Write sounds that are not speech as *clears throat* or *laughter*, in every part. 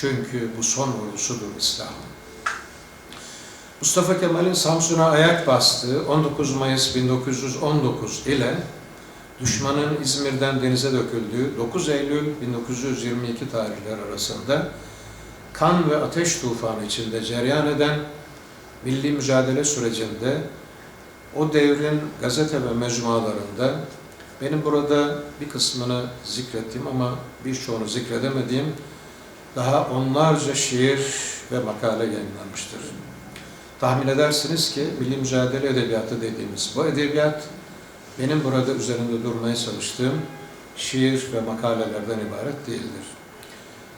Çünkü bu son ordusudur İslam. Mustafa Kemal'in Samsun'a ayak bastığı 19 Mayıs 1919 ile düşmanın İzmir'den denize döküldüğü 9 Eylül 1922 tarihleri arasında kan ve ateş tufanı içinde cereyan eden milli mücadele sürecinde o devrin gazete ve mecmualarında benim burada bir kısmını zikrettiğim ama birçoğunu zikredemediğim daha onlarca şiir ve makale yayınlanmıştır. Tahmin edersiniz ki milli mücadele edebiyatı dediğimiz bu edebiyat benim burada üzerinde durmaya çalıştığım şiir ve makalelerden ibaret değildir.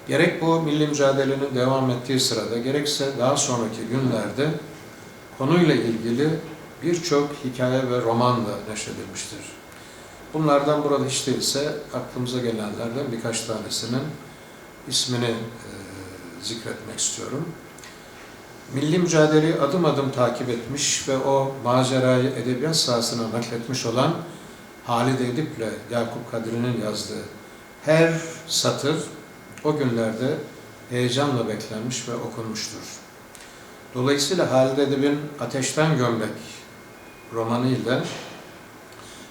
Gerek bu milli mücadelenin devam ettiği sırada gerekse daha sonraki günlerde konuyla ilgili birçok hikaye ve roman da neşredilmiştir. Bunlardan burada hiç değilse aklımıza gelenlerden birkaç tanesinin ismini e, zikretmek istiyorum. Milli mücadeleyi adım adım takip etmiş ve o macerayı edebiyat sahasına nakletmiş olan Halide Edip'le Yakup Kadri'nin yazdığı her satır o günlerde heyecanla beklenmiş ve okunmuştur. Dolayısıyla Halide Edip'in Ateşten Gömlek romanıyla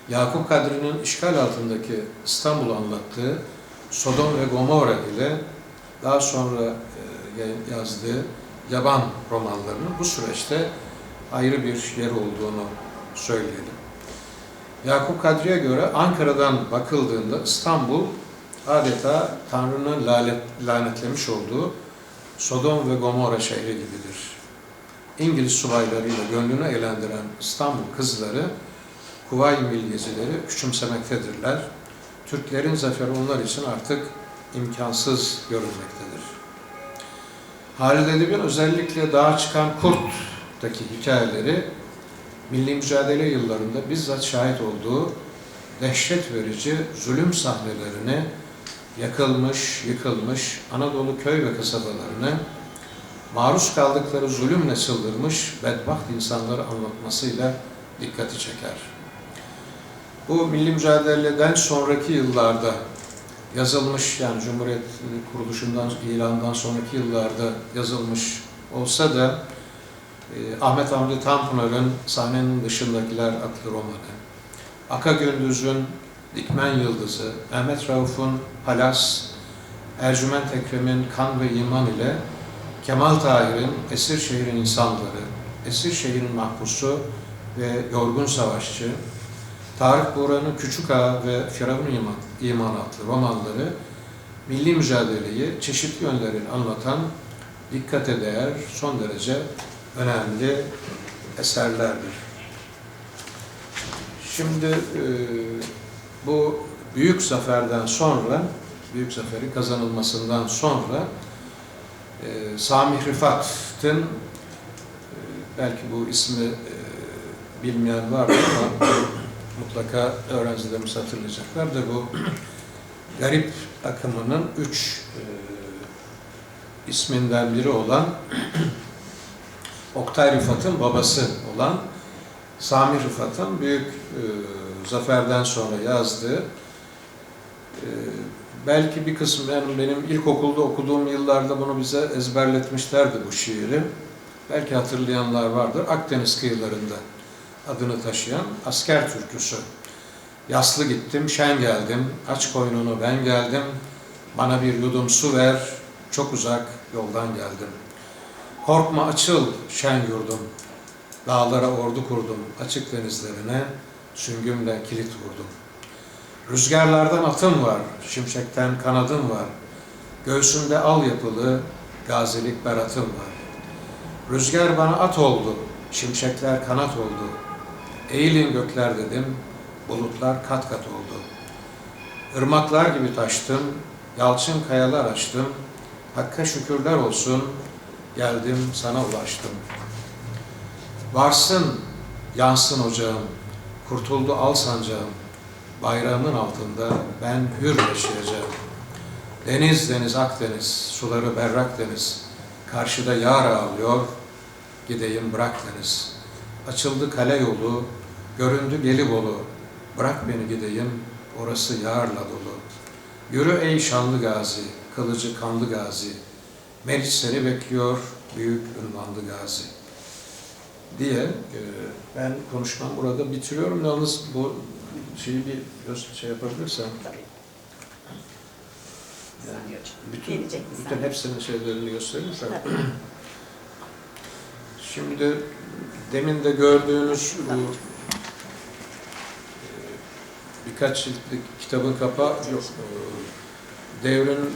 Yakup Kadri'nin işgal altındaki İstanbul'u anlattığı Sodom ve Gomorra ile daha sonra e, yazdığı yaban romanlarının bu süreçte ayrı bir yer olduğunu söyleyelim. Yakup Kadri'ye göre Ankara'dan bakıldığında İstanbul adeta Tanrı'nın lanet, lanetlemiş olduğu Sodom ve Gomorra şehri gibidir. İngiliz subaylarıyla gönlünü eğlendiren İstanbul kızları, Kuvayi Milliyecileri küçümsemektedirler. Türklerin zaferi onlar için artık imkansız görünmektedir. Halid Edip'in özellikle dağa çıkan Kurt'taki hikayeleri milli mücadele yıllarında bizzat şahit olduğu dehşet verici zulüm sahnelerini yakılmış, yıkılmış Anadolu köy ve kasabalarını maruz kaldıkları zulümle çıldırmış bedbaht insanları anlatmasıyla dikkati çeker. Bu milli mücadeleden sonraki yıllarda yazılmış yani Cumhuriyet kuruluşundan, ilandan sonraki yıllarda yazılmış olsa da e, Ahmet Hamdi Tanpınar'ın Sahnenin Dışındakiler adlı romanı, Aka Gündüz'ün Dikmen Yıldızı, Mehmet Rauf'un Palas, Ercüment Ekrem'in Kan ve İman ile Kemal Tahir'in Esir Şehrin İnsanları, Esir Şehrin Mahpusu ve Yorgun Savaşçı, Tarık Buğra'nın Küçük Ağa ve Firavun İman, İman adlı romanları milli mücadeleyi çeşitli yönleriyle anlatan dikkate değer son derece önemli eserlerdir. Şimdi e, bu büyük zaferden sonra, büyük zaferi kazanılmasından sonra e, Sami Rıfat'ın e, belki bu ismi e, bilmeyen vardır ama mutlaka öğrencilerimiz hatırlayacaklardır. Bu garip akımının üç e, isminden biri olan Oktay Rıfat'ın babası olan Sami Rıfat'ın büyük e, zaferden sonra yazdığı e, belki bir kısmı yani benim ilkokulda okuduğum yıllarda bunu bize ezberletmişlerdi bu şiiri. Belki hatırlayanlar vardır. Akdeniz kıyılarında adını taşıyan asker türküsü. Yaslı gittim, şen geldim, aç koynunu ben geldim, bana bir yudum su ver, çok uzak yoldan geldim. Korkma açıl şen yurdum, dağlara ordu kurdum, açık denizlerine süngümle kilit vurdum. Rüzgarlardan atım var, şimşekten kanadım var, göğsümde al yapılı gazilik beratım var. Rüzgar bana at oldu, şimşekler kanat oldu, Eğilin gökler dedim, bulutlar kat kat oldu. Irmaklar gibi taştım, yalçın kayalar açtım, Hakk'a şükürler olsun, geldim sana ulaştım. Varsın, yansın ocağım, kurtuldu al sancağım, bayrağımın altında ben hür yaşayacağım. Deniz deniz Akdeniz, suları berrak deniz, karşıda yar ağlıyor, gideyim bırak deniz. Açıldı kale yolu, Göründü Gelibolu, bırak beni gideyim, orası yağarla dolu. Yürü ey şanlı gazi, kılıcı kanlı gazi, Meriç seni bekliyor, büyük ünvanlı gazi diye e, ben konuşmam burada bitiriyorum. Yalnız bu şeyi bir göz şey yapabilirsem Tabii. Hocam. bütün, bütün hepsinin şeylerini gösterirsem. *clears throat* Şimdi demin de gördüğünüz bu birkaç ciltlik kitabın kapağı yok. E, Devrin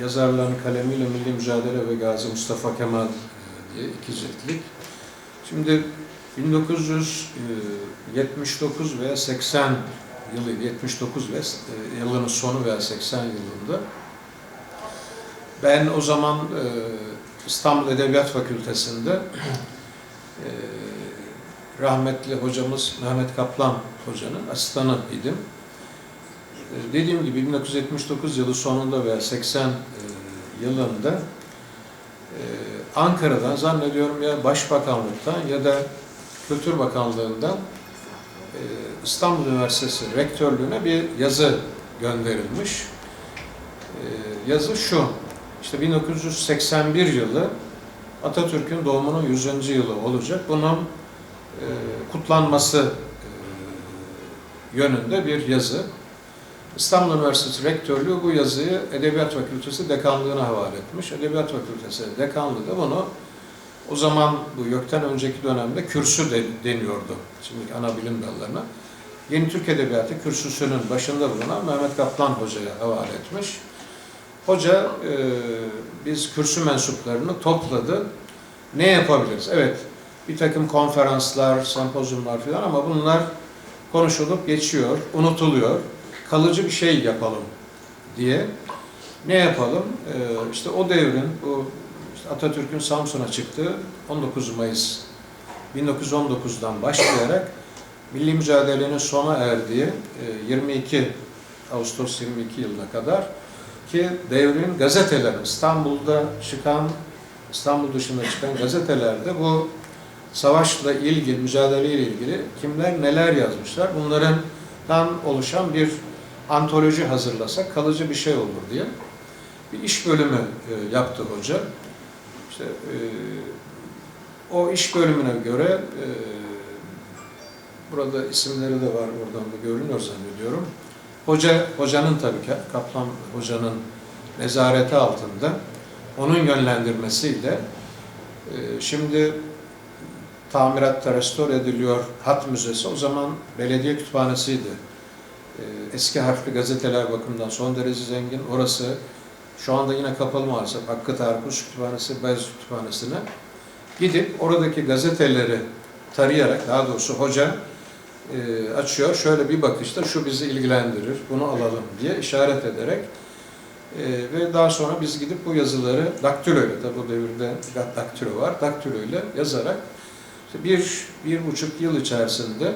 yazarlarının kalemiyle Milli Mücadele ve Gazi Mustafa Kemal e, diye iki ciltlik. Şimdi 1979 veya 80 yılı 79 ve e, yılının sonu veya 80 yılında ben o zaman e, İstanbul Edebiyat Fakültesi'nde e, rahmetli hocamız Mehmet Kaplan hocanın asistanı idim. E, dediğim gibi 1979 yılı sonunda veya 80 e, yılında e, Ankara'dan zannediyorum ya Başbakanlıktan ya da Kültür Bakanlığı'ndan e, İstanbul Üniversitesi rektörlüğüne bir yazı gönderilmiş. Yazı şu, işte 1981 yılı Atatürk'ün doğumunun 100. yılı olacak. Bunun kutlanması e, yönünde bir yazı. İstanbul Üniversitesi Rektörlüğü bu yazıyı Edebiyat Fakültesi Dekanlığı'na havale etmiş. Edebiyat Fakültesi Dekanlığı da bunu o zaman bu YÖK'ten önceki dönemde kürsü de, deniyordu. Şimdiki ana bilim dallarına. Yeni Türk Edebiyatı kürsüsünün başında bulunan Mehmet Kaplan Hoca'ya havale etmiş. Hoca e, biz kürsü mensuplarını topladı. Ne yapabiliriz? Evet, bir takım konferanslar, sempozyumlar falan ama bunlar konuşulup geçiyor, unutuluyor. Kalıcı bir şey yapalım diye. Ne yapalım? Ee, işte o devrin, bu işte Atatürk'ün Samsun'a çıktığı 19 Mayıs 1919'dan başlayarak milli mücadelenin sona erdiği e, 22 Ağustos 22 yılına kadar ki devrin gazeteleri İstanbul'da çıkan İstanbul dışında çıkan gazetelerde bu savaşla ilgili, mücadeleyle ilgili kimler neler yazmışlar bunlardan oluşan bir antoloji hazırlasak kalıcı bir şey olur diye bir iş bölümü e, yaptı hoca. İşte e, o iş bölümüne göre e, burada isimleri de var oradan da görünüyor zannediyorum. Hoca, hocanın tabii ki Kaplan hocanın nezareti altında onun yönlendirmesiyle şimdi tamiratta restore ediliyor Hat Müzesi. O zaman belediye kütüphanesiydi. E, eski harfli gazeteler bakımından son derece zengin. Orası şu anda yine kapalı maalesef. Hakkı Tarık Uç Kütüphanesi, Beyazıt Kütüphanesi'ne gidip oradaki gazeteleri tarayarak, daha doğrusu hoca e, açıyor. Şöyle bir bakışta şu bizi ilgilendirir, bunu alalım diye işaret ederek e, ve daha sonra biz gidip bu yazıları daktiloyla, tabi bu devirde daktilo var, daktiloyla yazarak işte bir, bir buçuk yıl içerisinde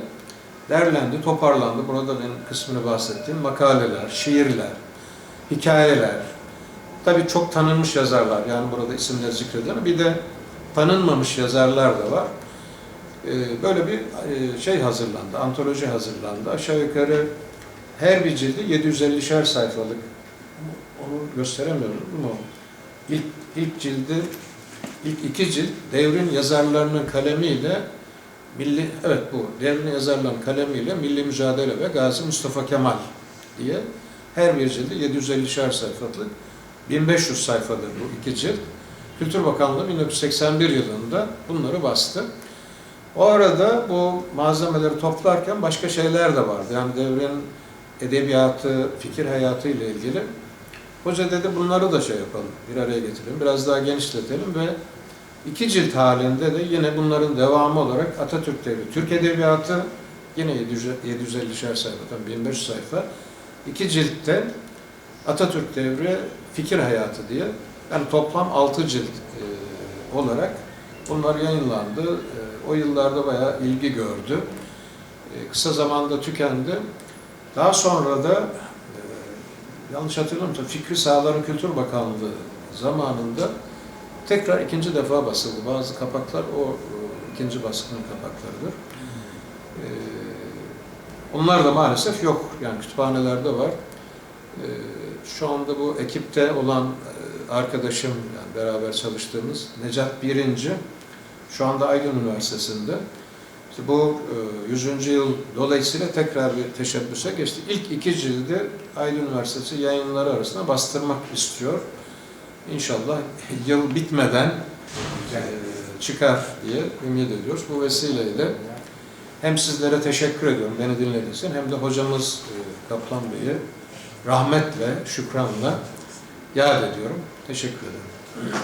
derlendi, toparlandı. Burada benim kısmını bahsettiğim makaleler, şiirler, hikayeler, tabii çok tanınmış yazarlar, yani burada isimleri zikrediyorum. Bir de tanınmamış yazarlar da var. Ee, böyle bir e, şey hazırlandı, antoloji hazırlandı. Aşağı yukarı her bir cildi 750'şer sayfalık. Onu gösteremiyorum ama ilk, ilk cildi, ilk iki cilt devrin yazarlarının kalemiyle Milli, evet bu devrin yazarlarının kalemiyle Milli Mücadele ve Gazi Mustafa Kemal diye her bir cildi 750'şer sayfalık 1500 sayfadır bu iki cilt. Kültür Bakanlığı 1981 yılında bunları bastı. O arada bu malzemeleri toplarken başka şeyler de vardı. Yani devrin edebiyatı, fikir hayatı ile ilgili. Hoca dedi bunları da şey yapalım, bir araya getirelim, biraz daha genişletelim ve iki cilt halinde de yine bunların devamı olarak Atatürk devri, Türk edebiyatı yine 750'şer sayfa, tabii 1500 sayfa. iki ciltte Atatürk devri, fikir hayatı diye yani toplam 6 cilt e, olarak bunlar yayınlandı. E, o yıllarda bayağı ilgi gördü. E, kısa zamanda tükendi. Daha sonra da yanlış hatırlamıyorsam Fikri Sağların Kültür Bakanlığı zamanında tekrar ikinci defa basıldı. Bazı kapaklar o e, ikinci baskının kapaklarıdır. E, onlar da maalesef yok. Yani kütüphanelerde var. E, şu anda bu ekipte olan arkadaşım, yani beraber çalıştığımız Necat Birinci, şu anda Aydın Üniversitesi'nde. İşte bu e, 100. yıl dolayısıyla tekrar bir teşebbüse geçti. İlk iki cildi Aydın Üniversitesi yayınları arasında bastırmak istiyor. İnşallah yıl bitmeden e, çıkar diye ümit ediyoruz. Bu vesileyle hem sizlere teşekkür ediyorum beni dinlediğiniz için hem de hocamız e, Kaplan Bey'i rahmetle, şükranla yad ediyorum. Teşekkür ederim.